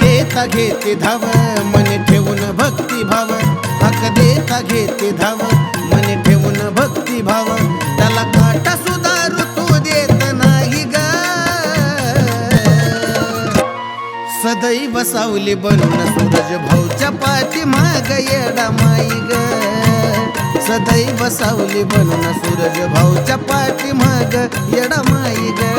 देता घेते धाव मन ठेवून भक्ती भाव. हक देता घेते धाव मन ठेवून भक्ती भाव. त्याला काटा सुद्धा सावली बनून सूरज भाऊच्या पाठी माग येडा माई ग. सदैव सावली बनून सूरज भाऊच्या पाठी माग येडा माई ग.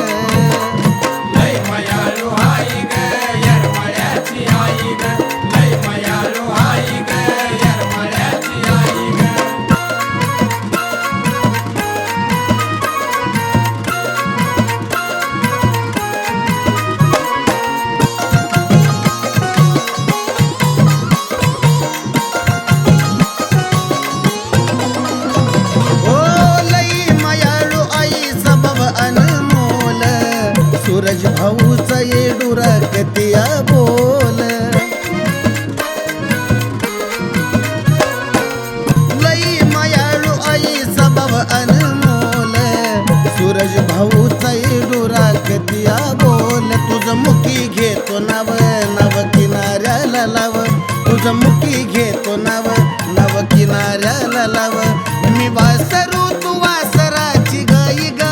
मी वासरू तू वासराची गाई ग.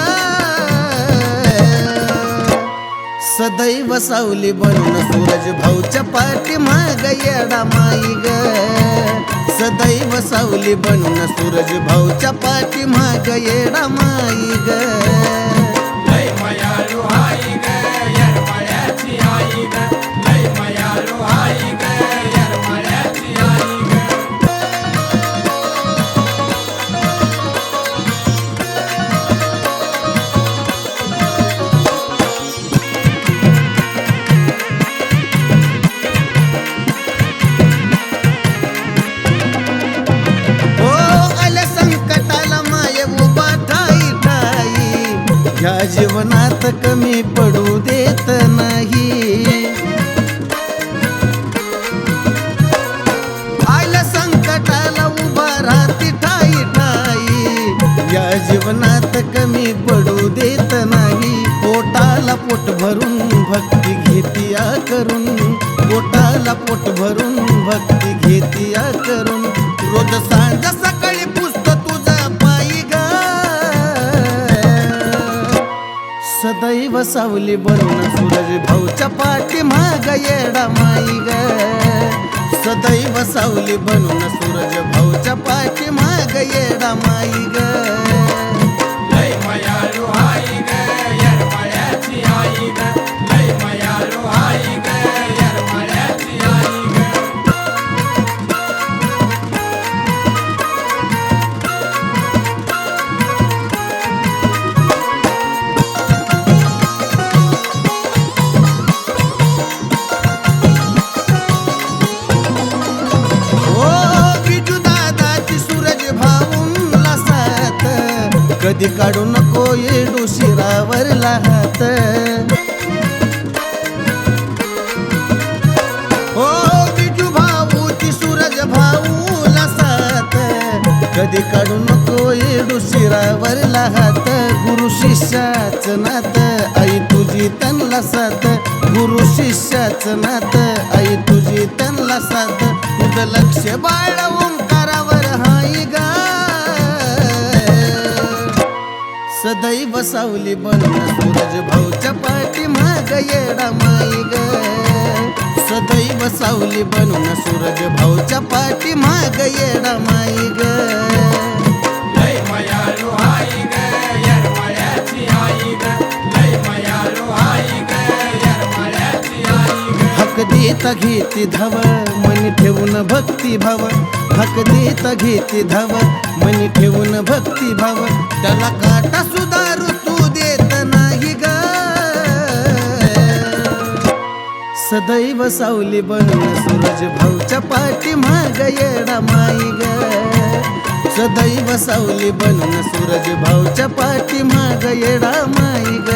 सदैव सावली बनून सूरज भाऊच्या पाठी माग येडा माई ग. सदैव सावली बनून सूरज भाऊच्या पाठी माग येडा माई ग. जीवनात कमी पडू देत नाही. आल्या संकटाला उभा राहती ठाई ठाई. या जीवनात कमी पडू देत नाही. पोटाला पोट भरून भक्ती घेतिया करून. पोटाला पोट भरून भक्ती घेतिया करून. रोज सांज सकाळी सदैव सावली बनून सूरज भाऊच्या पाठी माग येडा माई ग. सदैव सावली बनून सूरज भाऊच्या पाठी माग येडा माई ग. कधी काढू नको येडू शिरावर हात. हो बिजू भाऊ ती सूरज भाऊला साथ. कधी काढू नको येडू शिरावर हात. गुरु शिष्याच नात आई तुझी त्यांना साथ. गुरु शिष्याच नात आई तुझी त्यांना साथ. तुझं लक्ष बाळवून सदैव सावली बनून सूरज भाऊच्या पाठी माग येडा माई ग. सदैव सावली बनून सूरज भाऊच्या पाठी माग येडा माई ग. हक देता घेते धाव मनी ठेवून भक्ती भाव. हक देता घेते धाव मनी ठेवून भक्ती भाव. त्याला काटा सुद्धा ऋतू देत नाही ग. सदैव सावली बनून सूरज भाऊच्या पाठी माग येडा माई ग. सदैव सावली बनून सूरज भाऊच्या पाठी माग येडा माई ग.